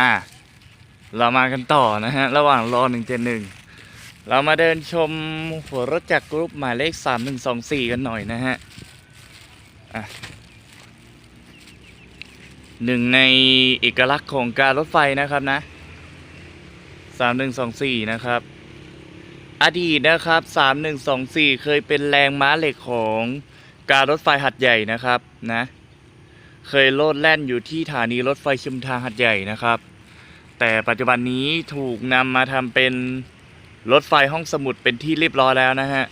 อะเรามากันต่อนะฮะ ระหว่างรอ171เรามาเดินชมหัวรถจักรกรุ๊ปหมายเลข3124กันหน่อยนะฮะอะหนึ่งในเอกลักษณ์ของการรถไฟนะครับนะ3124นะครับ อดีตนะครับ3124เคยเป็นแรงม้าเหล็กของการรถไฟหัดใหญ่นะครับนะ เคยโลดแล่นอยู่ที่สถานีรถไฟชุมทางหัดใหญ่นะครับ แต่ปัจจุบันนี้ถูกนำมาทำเป็นรถไฟห้องสมุดเป็นที่เรียบร้อยแล้วนะฮะ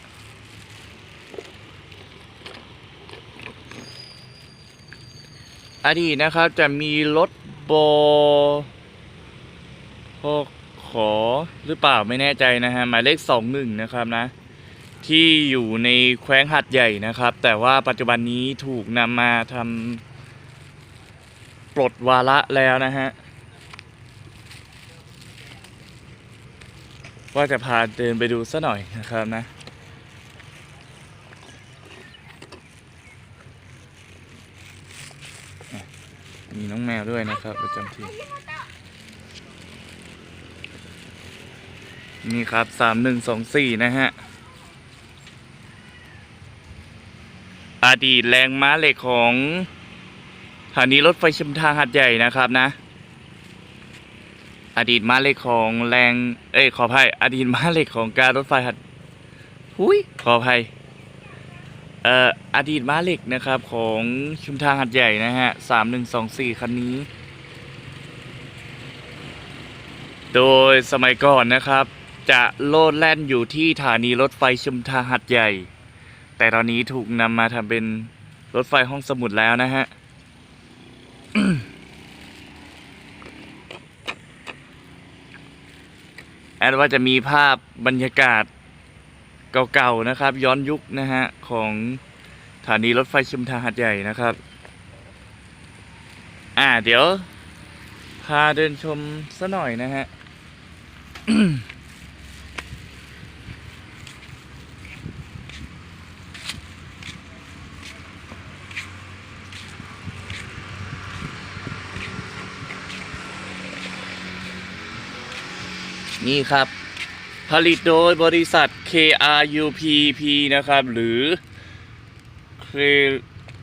อดีตนะครับจะมีรถโบพกขอหรือเปล่าไม่แน่ใจนะฮะ หมายเลขสองหนึ่งนะครับนะ ที่อยู่ในแคว้นหัดใหญ่นะครับ แต่ว่าปัจจุบันนี้ถูกนำมาทำปลดวาระแล้วนะฮะ ว่าจะพาเดินไปดูซะหน่อยนะครับนะ มีน้องแมวด้วยนะครับประจำที่ นี่ครับสามหนึ่งสองสี่นะฮะอดีตแรงม้าเหล็กของสถานีรถไฟชุมทางหัดใหญ่นะครับนะ อดีตม้าเหล็กของแรง เอ้ยขออภัยอดีตม้าเหล็กของการรถไฟหัดหุยขออภัยเอ่ออดีตม้าเหล็กนะครับของชุมทางหัดใหญ่นะฮะสามหนึ่งสองสี่คันนี้ โดยสมัยก่อนนะครับ จะโลดแล่นอยู่ที่สถานีรถไฟชุมทางหัดใหญ่ แต่ตอนนี้ถูกนำมาทำเป็นรถไฟห้องสมุดแล้วนะฮะ แอ ดว่าจะมีภาพบรรยากาศเก่าๆนะครับ ย้อนยุคนะฮะของสถานีรถไฟชุมทางหัดใหญ่นะครับ อ่าเดี๋ยว พาเดินชมซะหน่อยนะฮะ นี่ครับ ผลิตโดยบริษัท KRUPP นะครับ หรือ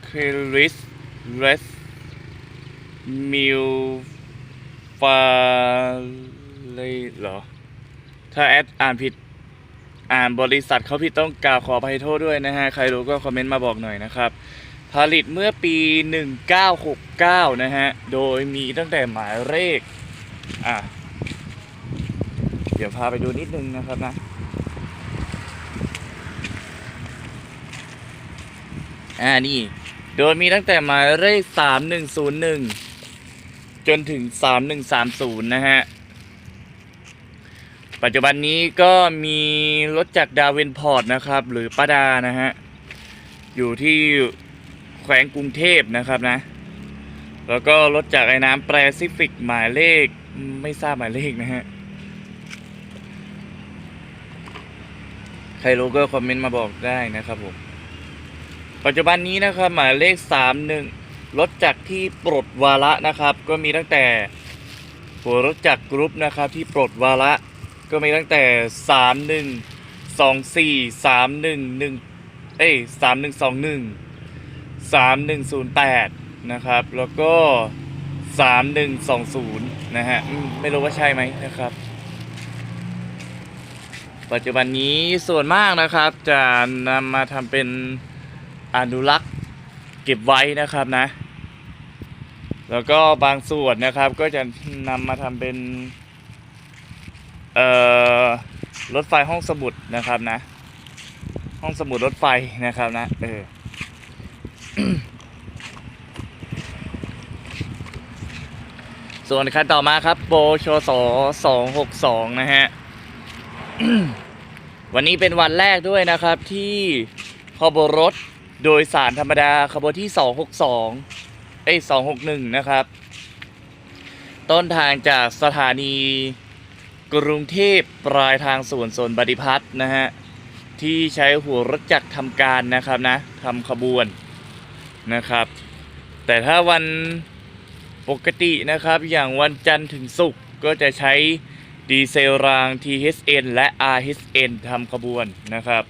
k r i s Res Mil f a เลยเหรอ ถ้าแอดอ่านผิดอ่านบริษัทเขาผิดต้องกล่าวขออภัยโทษด้วยนะฮะ ใครรู้ก็คอมเมนต์มาบอกหน่อยนะครับ ผลิตเมื่อปี 1969 นะฮะ โดยมีตั้งแต่หมายเลขอะ เดี๋ยวพาไปดูนิดนึงนะครับนะอ่านี่ โดยมีตั้งแต่หมายเลขสามหนึ่งศูนย์หนึ่งจนถึงสามหนึ่งสามศูนย์นะฮะ ปัจจุบันนี้ก็มีรถจากดาวินพอร์ตนะครับ หรือป้าดานะฮะ อยู่ที่แขวงกรุงเทพนะครับนะ แล้วก็รถจากไอ้น้ำแปซิฟิกหมายเลขไม่ทราบหมายเลขนะฮะ ใค รรู้ก็คอมเมนต์มาบอกได้นะครับผม ปัจจุบันนี้นะครับ หมายเลขสามหนึ่งรถจักรที่ปลดวาระนะครับ ก็มีตั้งแต่หัวรถจักรกรุ๊ปนะครับ ที่ปลดวาระก็มีตั้งแต่สามหนึ่งสองสี่สามหนึ่งหนึ่งเอ้ยสามหนึ่งสองหนึ่งสามหนึ่งศูนย์แปดนะครับ แล้วก็สามหนึ่งสองศูนย์นะฮะ ไม่รู้ว่าใช่ไหมนะครับ ปัจจุบันนี้ส่วนมากนะครับ จะนำมาทำเป็นอนุรักษ์เก็บไว้นะครับนะ แล้วก็บางส่วนนะครับก็จะนำมาทำเป็นรถไฟห้องสมุดนะครับนะ ห้องสมุดรถไฟนะครับนะเออส่วนคันต่อมาครับโบโชสองหกสองนะฮะ วันนี้เป็นวันแรกด้วยนะครับที่ขบวนรถโดยสารธรรมดาขบวนที่ 262 เอ้ย 261 นะครับ ต้นทางจากสถานีกรุงเทพปลายทางสวนสนบดิพัฒน์นะฮะ ที่ใช้หัวรถจักรทำการนะครับนะทำขบวนนะครับ แต่ถ้าวันปกตินะครับอย่างวันจันทร์ถึงศุกร์ก็จะใช้ ดีเซลราง THN และ RHN ทำขบวนนะครับ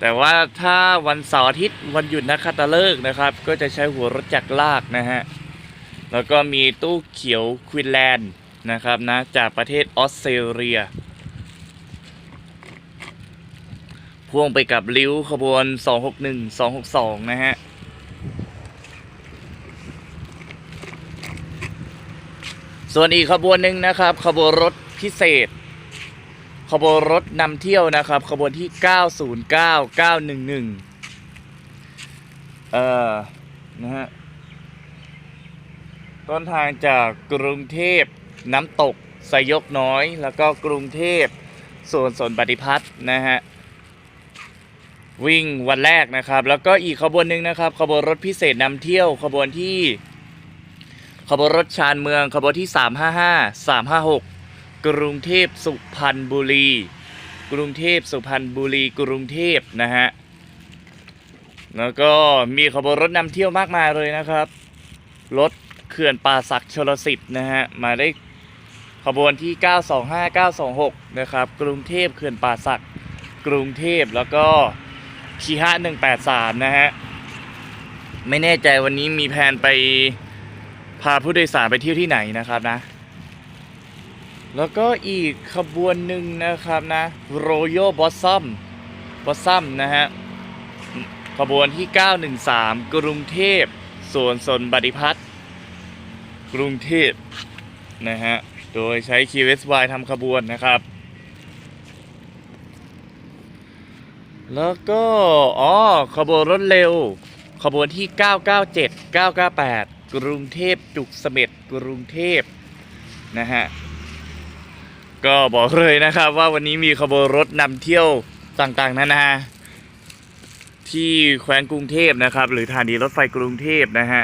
แต่ว่าถ้าวันเสาร์อาทิตย์วันหยุดนักขัตฤกษ์นะครับ ก็จะใช้หัวรถจักรลากนะฮะ แล้วก็มีตู้เขียวควินแลนด์นะครับนะจากประเทศออสเตรเลีย พ่วงไปกับริ้วขบวน 261 262 นะฮะส่วนอีกขบวนหนึ่งนะครับ ขบวนรถ พิเศษ ขบวนรถนำเที่ยวนะครับ ขบวนที่ 909 911 เอ่อ นะฮะ ต้นทางจากกรุงเทพน้ำตกสยกน้อย แล้วก็กรุงเทพส่วนสนปฏิพัฒน์นะฮะ วิ่งวันแรกนะครับ แล้วก็อีกขบวนหนึ่งนะครับ ขบวนรถพิเศษนำเที่ยวขบวนที่ขบวนรถชานเมืองขบวนที่ 355 356 กรุงเทพสุพรรณบุรี กรุงเทพสุพรรณบุรี กรุงเทพนะฮะ แล้วก็มีขบวนรถนำเที่ยวมากมายเลยนะครับ รถเขื่อนป่าศักดิ์ชลสิทธิ์นะฮะมาได้ขบวนที่ 925 926 นะครับ กรุงเทพเขื่อนป่าศักดิ์กรุงเทพแล้วก็คีฮะ183 นะฮะ ไม่แน่ใจวันนี้มีแผนไปพาผู้โดยสารไปเที่ยวที่ไหนนะครับนะ แล้วก็อีกขบวนหนึ่งนะครับนะ Royal Blossom Blossom นะฮะ ขบวนที่ 913 กรุงเทพสวนสนบัติพัฒน์กรุงเทพนะฮะ โดยใช้ QSY ทำขบวนนะครับ แล้วก็ อ๋อ ขบวนรถเร็ว ขบวนที่ 997 998 กรุงเทพจุกเสม็ดกรุงเทพนะฮะ ก็บอกเลยนะครับว่าวันนี้มีขบวนรถนำเที่ยวต่างๆนานาที่แขวงกรุงเทพนะครับ หรือสถานีรถไฟกรุงเทพนะฮะ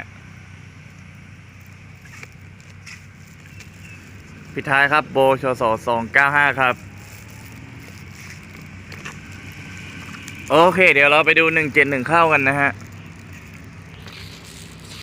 พิท้ายครับโบชส295ครับ โอเค เดี๋ยวเราไปดู171เข้ากันนะฮะ